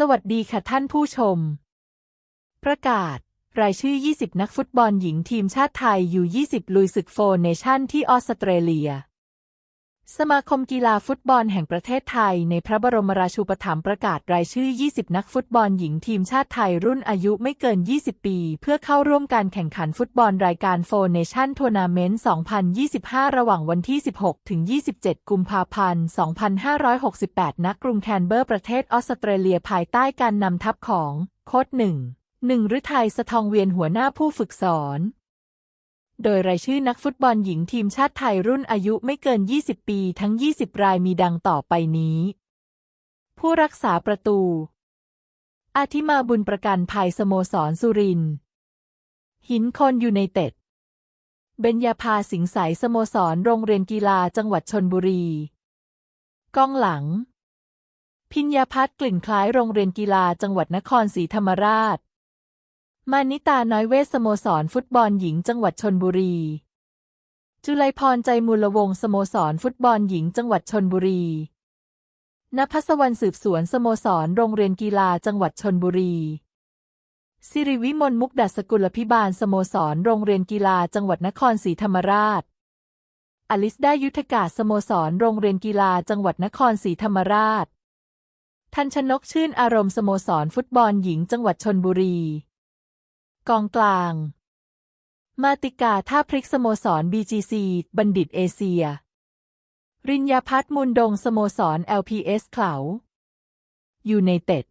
สวัสดีค่ะท่านผู้ชม ประกาศ รายชื่อ 20 นักฟุตบอลหญิงทีมชาติไทยอยู่ 20 ลุยศึกโฟนเนชั่นที่ออสเตรเลีย สมาคมกีฬาฟุตบอลแห่งประเทศไทย ในพระบรมราชูปถัมภ์ประกาศรายชื่อ 20 นักฟุตบอลหญิงทีมชาติไทยรุ่นอายุไม่เกิน 20 ปี เพื่อเข้าร่วมการแข่งขันฟุตบอลรายการโฟเนชั่นทัวร์นาเมนต์ 2025 ระหว่างวันที่ 16 ถึง 27 กุมภาพันธ์ 2568 ณ กรุงแคนเบอร์ประเทศออสเตรเลียภายใต้การนำทัพของ โค้ชหนึ่ง หนึ่งฤทัยสะทองเวียนหัวหน้าผู้ฝึกสอน โดยรายชื่อนักฟุตบอลหญิงทีมชาติไทยรุ่นอายุไม่เกิน 20 ปีทั้ง 20 รายมีดังต่อไปนี้ ผู้รักษาประตู อาทิมาบุญประกันภัยสโมสรสุริน หินคนยูไนเต็ด เบญญาภาสิงห์ใสสโมสรโรงเรียนกีฬาจังหวัดชนบุรี กองหลัง พิญญาพัฒน์กลิ่นคล้ายโรงเรียนกีฬาจังหวัดนครศรีธรรมราช มานิตาน้อยเวสสโมสรฟุตบอลหญิงจังหวัดชนบุรี จุไลพรใจมูลวงสโมสรฟุตบอลหญิงจังหวัดชนบุรีนภัสวรรณสืบสวนสโมสรโรงเรียนกีฬาจังหวัดชนบุรี สิริวิมลมุกดัสกุลพิบาลสโมสรโรงเรียนกีฬาจังหวัดนครศรีธรรมราช อลิสได้ยุทธกาศสโมสรโรงเรียนกีฬาจังหวัดนครศรีธรรมราช ทันชนกชื่นอารมณ์สโมสรฟุตบอลหญิงจังหวัดชนบุรี กองกลาง มาติกาท่าพริกสโมสร BGC บัณฑิตเอเชีย ริญญาพัฒน์มุนดงสโมสร LPS เขายูไนเต็ด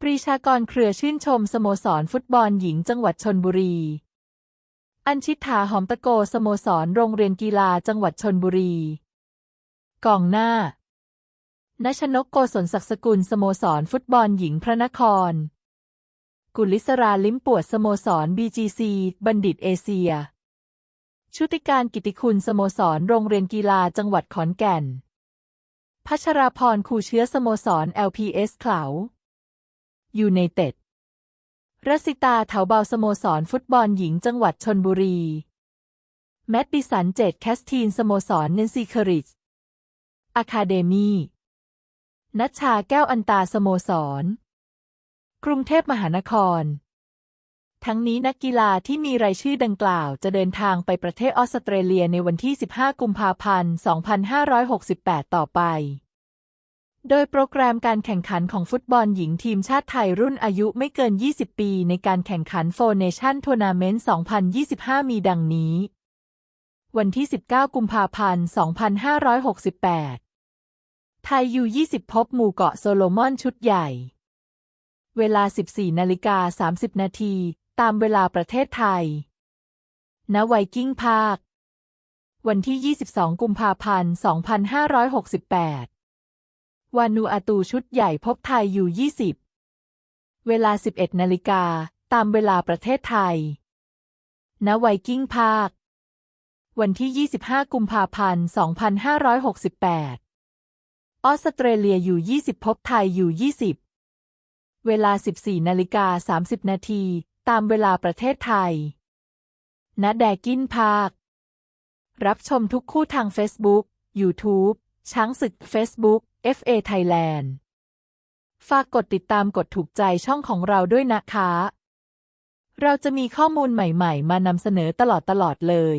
ปรีชากรเครือชื่นชมสโมสรฟุตบอลหญิงจังหวัดชนบุรี อัญชิตาหอมตะโกสโมสรโรงเรียนกีฬาจังหวัดชนบุรี กองหน้านชนกโกศลศักดิ์สกุลสโมสรฟุตบอลหญิงพระนคร กุลิศราลิ้มปวดสโมสร BGC บัณฑิตเอเชีย ชุติการกิติคุณสโมสร โรงเรียนกีฬาจังหวัดขอนแก่น พัชราพรคูเชื้อสโมสร LPS เขายูไนเต็ดรสิตาเถาเบาสโมสร ฟุตบอลหญิงจังหวัดชนบุรี แมตติสันเจตแคสทีนสโมสรเนนซีเคริชอะคาเดมีนัชชาแก้วอันตาสโมสร กรุงเทพมหานคร ทั้งนี้นักกีฬาที่มีรายชื่อดังกล่าวจะเดินทางไปประเทศออสเตรเลียในวันที่ 15 กุมภาพันธ์ 2568 ต่อไป โดยโปรแกรมการแข่งขันของฟุตบอลหญิงทีมชาติไทยรุ่นอายุไม่เกิน 20 ปีในการแข่งขันโฟเนชั่นทัวร์นาเมนต์ 2025 มีดังนี้ วันที่ 19 กุมภาพันธ์ 2568 ไทยยู20 พบหมู่เกาะโซโลมอนชุดใหญ่ เวลา 14นาฬิกา30 นาที ตามเวลาประเทศไทย ณ ไวกิ้งพาร์ค วันที่ 22 กุมภาพันธ์ 2568 วานูอาตูชุดใหญ่พบไทยอยู่ 20 เวลา 11นาฬิกา ตามเวลาประเทศไทย ณ ไวกิ้งพาร์ค วันที่ 25 กุมภาพันธ์ 2568 ออสเตรเลียอยู่ 20 พบไทยอยู่ 20 เวลา 14นาฬิกา30 นาที ตามเวลาประเทศไทยณแดกินพาร์ครับชมทุกคู่ทาง Facebook YouTube ช้างศึก Facebook FA Thailand ฝากกดติดตามกดถูกใจช่องของเราด้วยนะคะ เราจะมีข้อมูลใหม่ ๆ มานำเสนอตลอดๆเลย